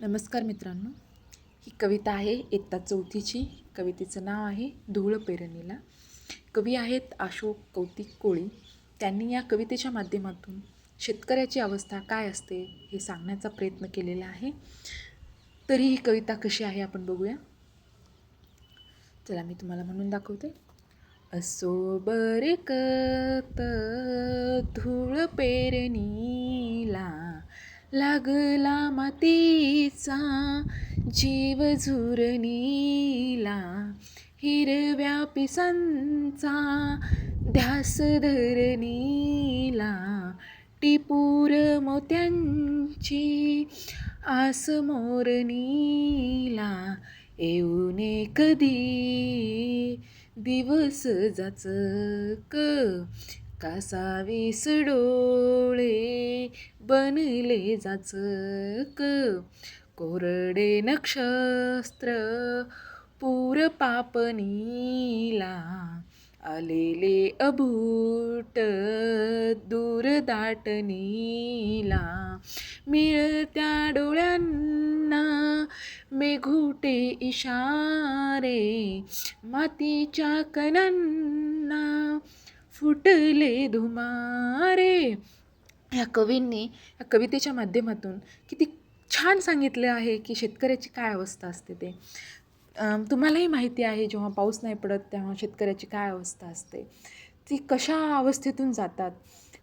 नमस्कार मित्रांनो. ही कविता आहे इयत्ता चौथीची. कवितेचं नाव आहे धूळ पेरणीला. कवी आहेत अशोक कौतिक कोळी. त्यांनी या कवितेच्या माध्यमातून शेतकऱ्याची अवस्था काय असते हे सांगण्याचा प्रयत्न केलेला आहे. तरी ही कविता कशी आहे आपण बघूया. चला मी तुम्हाला म्हणून दाखवते. असो बरकत धूळ पेरणी लागला मातीचा जीव झुरणीला हिरव्या पिसांचा ध्यास धरणीला टिपूर मोत्यांची आस मोरणीला येऊने कधी दिवस जाचक कासावीस डोळे बनले जाचक कोरडे नक्षत्र पूर पापनीला आलेले अबूट दूर दाटनीला. मिळत्या डोळ्यांना मेघुटे इशारे मातीच्या कणांना फुटले धुमारे या कवींनी या कवितेच्या माध्यमातून किती छान सांगितलं आहे की शेतकऱ्याची काय अवस्था असते ते. तुम्हालाही माहिती आहे जेव्हा पाऊस नाही पडत तेव्हा शेतकऱ्याची काय अवस्था असते. ती कशा अवस्थेतून जातात?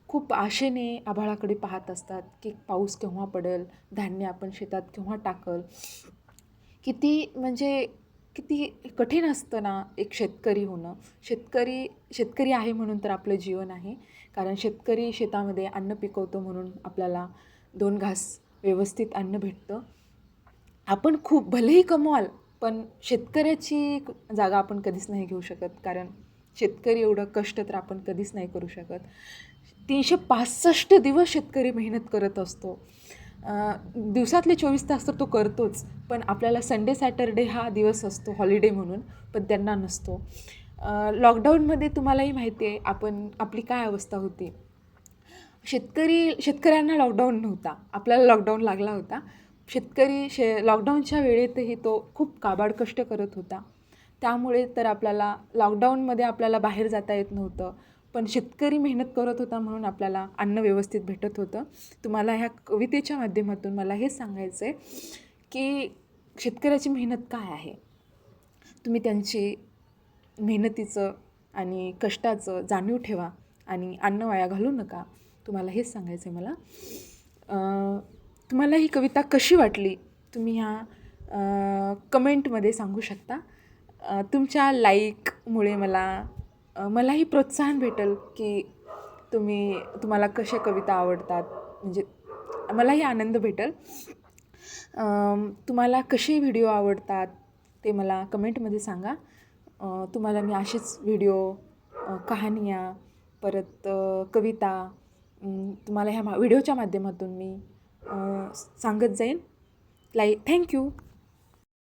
खूप आशेने आभाळाकडे पाहत असतात की पाऊस केव्हा पडेल धान्य आपण शेतात केव्हा टाकल. किती म्हणजे किती कठीण असतं ना एक शेतकरी होणं. शेतकरी शेतकरी आहे म्हणून तर आपलं जीवन आहे. कारण शेतकरी शेतामध्ये अन्न पिकवतो म्हणून आपल्याला दोन घास व्यवस्थित अन्न भेटतं. आपण खूप भलेही कमवाल पण शेतकऱ्याची जागा आपण कधीच नाही घेऊ शकत. कारण शेतकरी एवढं कष्ट तर आपण कधीच नाही करू शकत. तीनशे पासष्ट दिवस शेतकरी मेहनत करत असतो. दिवसातले चोवीस तास तर तो करतोच पण आपल्याला संडे सॅटरडे हा दिवस असतो हॉलिडे म्हणून पण त्यांना नसतो. लॉकडाऊनमध्ये तुम्हालाही माहिती आहे आपण आपली काय अवस्था होती? शेतकरी शेतकऱ्यांना लॉकडाऊन नव्हता आपल्याला लॉकडाऊन लागला होता. शेतकरी शे लॉकडाऊनच्या वेळेतही तो खूप काबाड कष्ट करत होता. त्यामुळे तर आपल्याला लॉकडाऊनमध्ये आपल्याला बाहेर जाता येत नव्हतं. पण शेतकरी मेहनत करत होता म्हणून आपल्याला अन्न व्यवस्थित भेटत होतं. तुम्हाला ह्या कवितेच्या माध्यमातून मला हे सांगायचं आहे की शेतकऱ्याची मेहनत काय आहे? तुम्ही त्यांची मेहनतीचं आणि कष्टाचं जाणीव ठेवा आणि अन्न वाया घालू नका. तुम्हाला हेच सांगायचं आहे मला तुम्हाला ही कविता कशी वाटली? तुम्ही ह्या कमेंटमध्ये सांगू शकता. तुमच्या लाईकमुळे मला मलाही प्रोत्साहन भेटेल की तुम्ही तुम्हाला कशा कविता आवडतात. म्हणजे मलाही आनंद भेटेल. तुम्हाला कसे व्हिडिओ आवडतात ते मला कमेंटमध्ये सांगा. तुम्हाला मी असेच व्हिडिओ कहाण्या परत कविता तुम्हाला ह्या मा व्हिडिओच्या माध्यमातून मी सांगत जाईन. लाई थँक्यू.